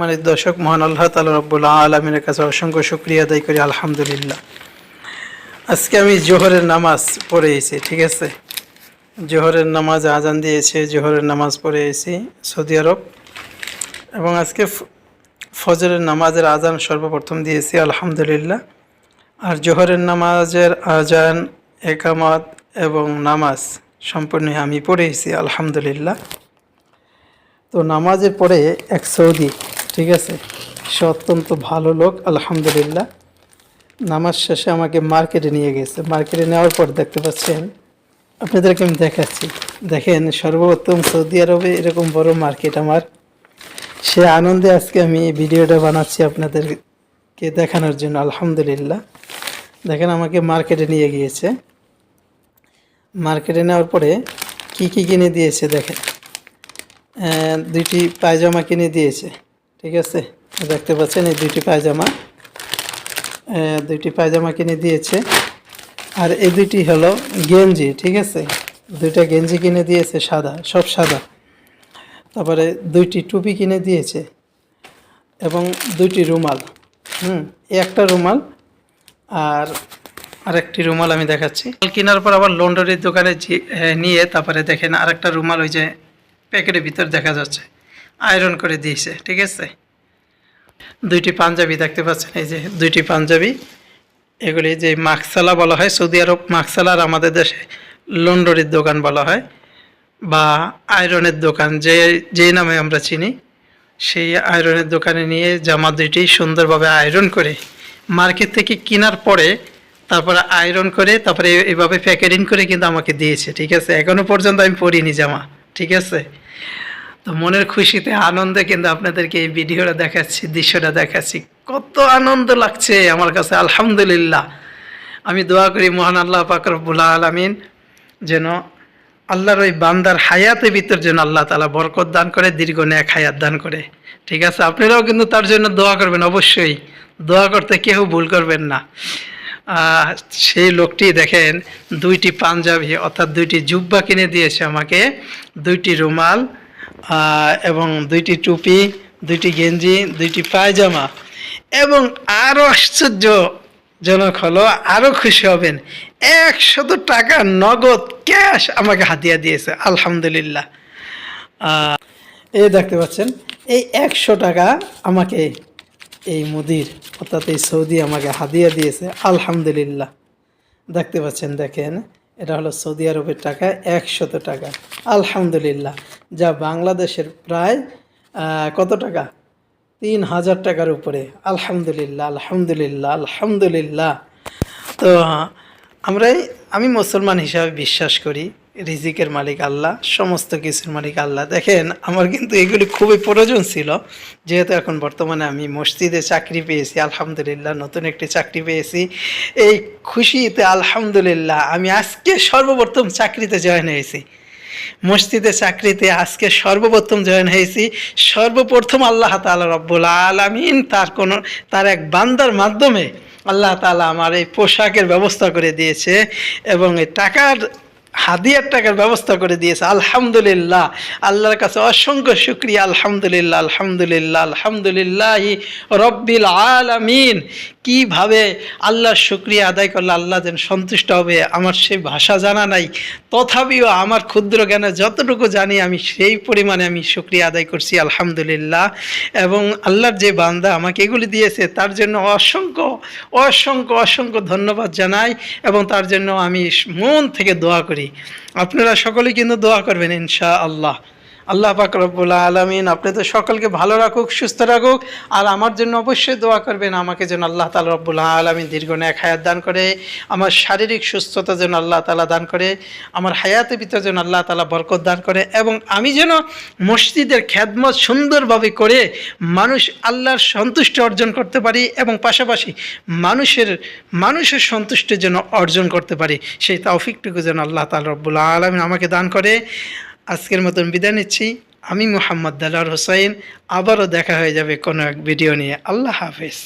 মানে দর্শক, মহান আল্লাহ তালা রব্বুল্লাহ আলমিনের কাছে অসংখ্য শুক্রিয়া আদায় করি, আলহামদুলিল্লাহ। আজকে আমি জোহরের নামাজ পড়ে এসেছি ঠিক আছে? জোহরের নামাজ আজান দিয়েছে, জোহরের নামাজ পড়ে এসেছি সৌদি আরব। এবং আজকে ফজরের নামাজের আজান সর্বপ্রথম দিয়েছি, আলহামদুলিল্লাহ। আর জোহরের নামাজের আজান, একামত এবং নামাজ সম্পূর্ণ আমি পড়ে এসেছি আলহামদুলিল্লাহ। তো নামাজের পরে এক সৌদি ঠিক আছে? সে অত্যন্ত ভালো লোক, আলহামদুলিল্লাহ। নামাজ শেষে আমাকে মার্কেটে নিয়ে গেছে। মার্কেটে নেওয়ার পর দেখতে পাচ্ছেন, আপনাদেরকে আমি দেখাচ্ছি। দেখেন, সর্বপ্রথম সৌদি আরবে এরকম বড় মার্কেট আমার। সে আনন্দে আজকে আমি ভিডিওটা বানাচ্ছি আপনাদেরকে দেখানোর জন্য, আলহামদুলিল্লাহ। দেখেন, আমাকে মার্কেটে নিয়ে গিয়েছে। মার্কেটে নেওয়ার পরে কি কি কিনে দিয়েছে, দেখেন। দুইটি পায়জামা কিনে দিয়েছে। ঠিক আছে, দেখতে পাচ্ছেন এই দুইটি পায়জামা। দুইটি পায়জামা কিনে দিয়েছে। আর এই দুইটি হলো গেঞ্জি, ঠিক আছে? দুইটা গেঞ্জি কিনে দিয়েছে, সাদা, সব সাদা। তারপরে দুইটি টুপি কিনে দিয়েছে এবং দুইটি রুমাল। হুম একটা রুমাল আর আরেকটি রুমাল আমি দেখাচ্ছি। কেনার পর আবার লন্ডনের দোকানে নিয়ে তারপরে দেখেন আরেকটা রুমাল ওই যে প্যাকেটের ভিতর দেখা যাচ্ছে। আয়রন করে দিয়েছে, ঠিক আছে? দুইটি পাঞ্জাবি দেখতে পাচ্ছেন, এই যে দুইটি পাঞ্জাবি। এগুলি যে মাকসালা বলা হয়, সৌদি আরব মাকসালার আমাদের দেশে লন্ডনের দোকান বলা হয়, বা আয়রনের দোকান, যে যেই নামে আমরা চিনি, সেই আয়রনের দোকানে নিয়ে জামা দুইটি সুন্দরভাবে আয়রন করে মার্কেট থেকে কেনার পরে তারপরে আয়রন করে, তারপরে এভাবে প্যাকেটিং করে কিন্তু আমাকে দিয়েছে, ঠিক আছে? এখনও পর্যন্ত আমি পরিনি জামা, ঠিক আছে? তো মনের খুশিতে, আনন্দে কিন্তু আপনাদেরকে এই ভিডিওটা দেখাচ্ছি, দৃশ্যটা দেখাচ্ছি। কত আনন্দ লাগছে আমার কাছে, আলহামদুলিল্লাহ। আমি দোয়া করি মহান আল্লাহ পাকরবুল্লা আলমিন যেন আল্লাহর ওই বান্দার হায়াতের ভিতর যেন আল্লাহ তালা বরকত দান করে, দীর্ঘ ন্যাক হায়াত দান করে। ঠিক আছে, আপনারাও কিন্তু তার জন্য দোয়া করবেন, অবশ্যই। দোয়া করতে কেউ ভুল করবেন না। সেই লোকটি দেখেন, দুইটি পাঞ্জাবি অর্থাৎ দুইটি জুব্বা কিনে দিয়েছে আমাকে, দুইটি রুমাল এবং দুইটি টুপি, দুইটি গেঞ্জি, দুইটি পায়জামা। এবং আরও আশ্চর্যজনক হলো আরও খুশি হবেন, একশত টাকা নগদ ক্যাশ আমাকে হাতিয়া দিয়েছে, আলহামদুলিল্লাহ। এই দেখতে পাচ্ছেন, এই একশো টাকা আমাকে এই মুদির, অর্থাৎ এই সৌদি আমাকে হাদিয়া দিয়েছে, আলহামদুলিল্লাহ। দেখতে পাচ্ছেন, দেখেন এটা হলো সৌদি আরবের টাকা, একশত টাকা। আলহামদুলিল্লাহ, যা বাংলাদেশের প্রায় কত টাকা? তিন হাজার টাকার উপরে। আলহামদুলিল্লাহ আলহামদুলিল্লাহ আলহামদুলিল্লাহ। তো, আমরাই, আমি মুসলমান হিসাবে বিশ্বাস করি রিজিকের মালিক আল্লাহ, সমস্ত কিছুর মালিক আল্লাহ। দেখেন, আমার কিন্তু এগুলি খুবই প্রয়োজন ছিল। যেহেতু এখন বর্তমানে আমি মসজিদে চাকরি পেয়েছি, আলহামদুলিল্লাহ, নতুন একটি চাকরি পেয়েছি। এই খুশিতে আলহামদুলিল্লাহ, আমি আজকে সর্বপ্রথম চাকরিতে জয়েন হয়েছি। মসজিদে চাকরিতে আজকে সর্বপ্রথম জয়েন হয়েছি। সর্বপ্রথম আল্লাহ তালা রব্বুল আলমিন তার কোনো, তার এক বান্দার মাধ্যমে আল্লাহ তালা আমার এই পোশাকের ব্যবস্থা করে দিয়েছে এবং এই টাকার হাদিয়ার টাকার ব্যবস্থা করে দিয়েছে। আলহামদুলিল্লাহ। আল্লাহর কাছে অসংখ্য শুক্রিয়া। আলহামদুলিল্লাহ আলহামদুলিল্লাহ আলহামদুলিল্লাহ রব্বিল আলামিন। কীভাবে আল্লাহর শুক্রিয়া আদায় করলে আল্লাহ যেন সন্তুষ্ট হবে, আমার সেই ভাষা জানা নাই। তথাপিও আমার ক্ষুদ্র জ্ঞানে যতটুকু জানি, আমি সেই পরিমাণে আমি শুক্রিয়া আদায় করছি, আলহামদুলিল্লাহ। এবং আল্লাহর যে বান্দা আমাকে এগুলি দিয়েছে, তার জন্য অসংখ্য অসংখ্য অসংখ্য ধন্যবাদ জানাই এবং তার জন্য আমি মন থেকে দোয়া করি। আপনারা সকলে কিন্তু দোয়া করবেন ইনশা আল্লাহ আল্লাহ পাক রব্বুল আলমিন, আপনি তো সকলকে ভালো রাখুক, সুস্থ রাখুক, আর আমার জন্য অবশ্যই দোয়া করবেন, আমাকে যেন আল্লাহ তালা রব্বুল আলমিন দীর্ঘ ন্যাক হায়াত দান করে, আমার শারীরিক সুস্থতা যেন আল্লাহ তালা দান করে, আমার হায়াতের ভিতরে যেন আল্লাহ তালা বরকত দান করে, এবং আমি যেন মসজিদের খ্যাদমত সুন্দরভাবে করে মানুষ আল্লাহর সন্তুষ্টি অর্জন করতে পারি, এবং পাশাপাশি মানুষের মানুষের সন্তুষ্টি যেন অর্জন করতে পারি, সেই তৌফিকটুকু যেন আল্লাহ তালা রব্বুল আলমিন আমাকে দান করে। আজকের মতন বিদায় নিচ্ছি। আমি মোহাম্মদ দালার হোসাইন। আবারও দেখা হয়ে যাবে কোনো এক ভিডিও নিয়ে। আল্লাহ হাফেজ।